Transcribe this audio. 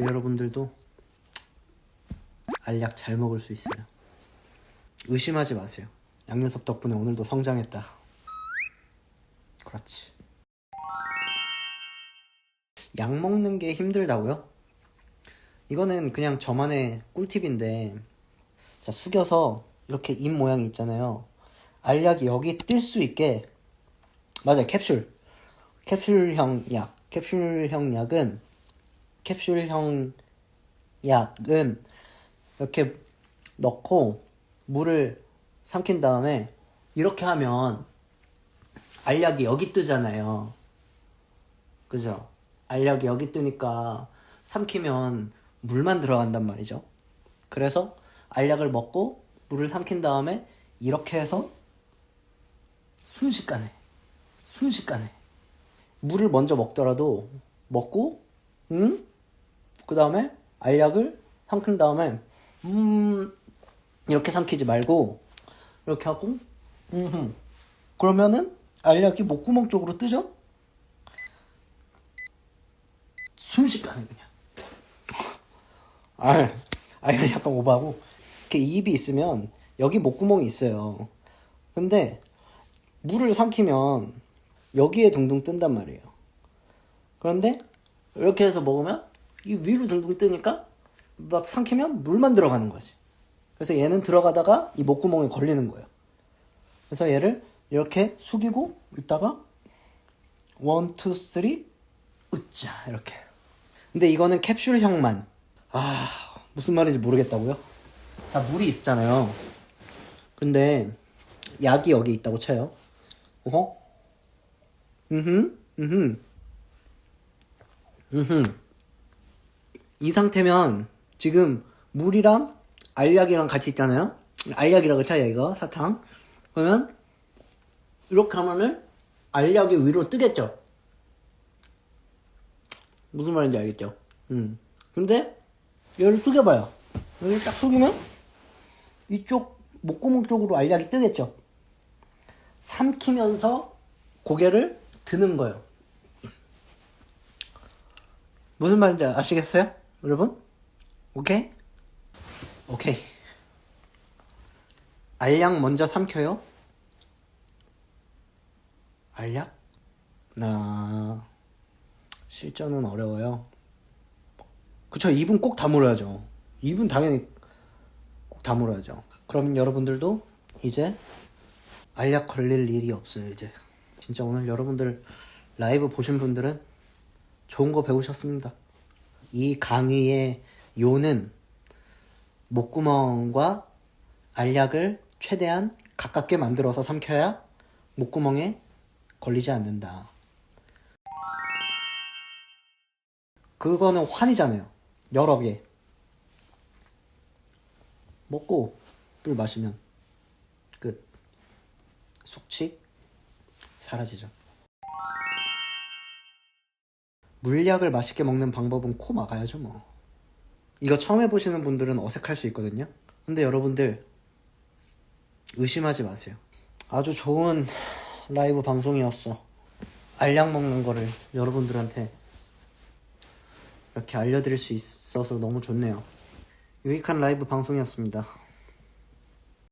이제 여러분들도 알약 잘 먹을 수 있어요. 의심하지 마세요. 양녀섭 덕분에 오늘도 성장했다. 그렇지. 약 먹는 게 힘들다고요? 이거는 그냥 저만의 꿀팁인데 자 숙여서 이렇게 입 모양이 있잖아요 알약이 여기 뜰 수 있게 맞아요 캡슐 캡슐형 약 캡슐형 약은 캡슐형 약은 이렇게 넣고 물을 삼킨 다음에 이렇게 하면 알약이 여기 뜨잖아요 그죠? 알약이 여기 뜨니까 삼키면 물만 들어간단 말이죠. 그래서 알약을 먹고 물을 삼킨 다음에 이렇게 해서 순식간에 순식간에 물을 먼저 먹더라도 먹고 음? 그 다음에 알약을 삼킨 다음에 음 이렇게 삼키지 말고 이렇게 하고 음 그러면은 알약이 목구멍 쪽으로 뜨죠? 순식간에 그냥. 아, 아, 이거 약간 오바고. 이렇게 입이 있으면 여기 목구멍이 있어요. 근데 물을 삼키면 여기에 둥둥 뜬단 말이에요. 그런데 이렇게 해서 먹으면 이 위로 둥둥 뜨니까 막 삼키면 물만 들어가는 거지. 그래서 얘는 들어가다가 이 목구멍에 걸리는 거예요. 그래서 얘를 이렇게 숙이고 있다가 원, 투, 쓰리, 으짜 이렇게. 근데 이거는 캡슐형만. 아 무슨 말인지 모르겠다고요? 자 물이 있잖아요. 근데 약이 여기 있다고 쳐요. 어허? 음흠, 음흠, 음흠. 이 상태면 지금 물이랑 알약이랑 같이 있잖아요. 알약이라고 쳐요 이거 사탕. 그러면 이렇게 하면은 알약이 위로 뜨겠죠. 무슨 말인지 알겠죠? 음. 근데 얘를 숙여봐요. 여기를 딱 숙이면 이쪽 목구멍 쪽으로 알약이 뜨겠죠? 삼키면서 고개를 드는 거예요. 무슨 말인지 아시겠어요? 여러분? 오케이? 오케이. 알약 먼저 삼켜요. 알약? 나 실전은 어려워요. 그쵸, 입은 꼭 다물어야죠. 입은 당연히 꼭 다물어야죠. 그럼 여러분들도 이제 알약 걸릴 일이 없어요, 이제. 진짜 오늘 여러분들 라이브 보신 분들은 좋은 거 배우셨습니다. 이 강의의 요는 목구멍과 알약을 최대한 가깝게 만들어서 삼켜야 목구멍에 걸리지 않는다. 그거는 환이잖아요. 여러 개. 먹고 물 마시면 끝. 숙취 사라지죠. 물약을 맛있게 먹는 방법은 코 막아야죠, 뭐. 이거 처음 해보시는 분들은 어색할 수 있거든요. 근데 여러분들 의심하지 마세요. 아주 좋은 라이브 방송이었어. 알약 먹는 거를 여러분들한테 이렇게 알려드릴 수 있어서 너무 좋네요. 유익한 라이브 방송이었습니다.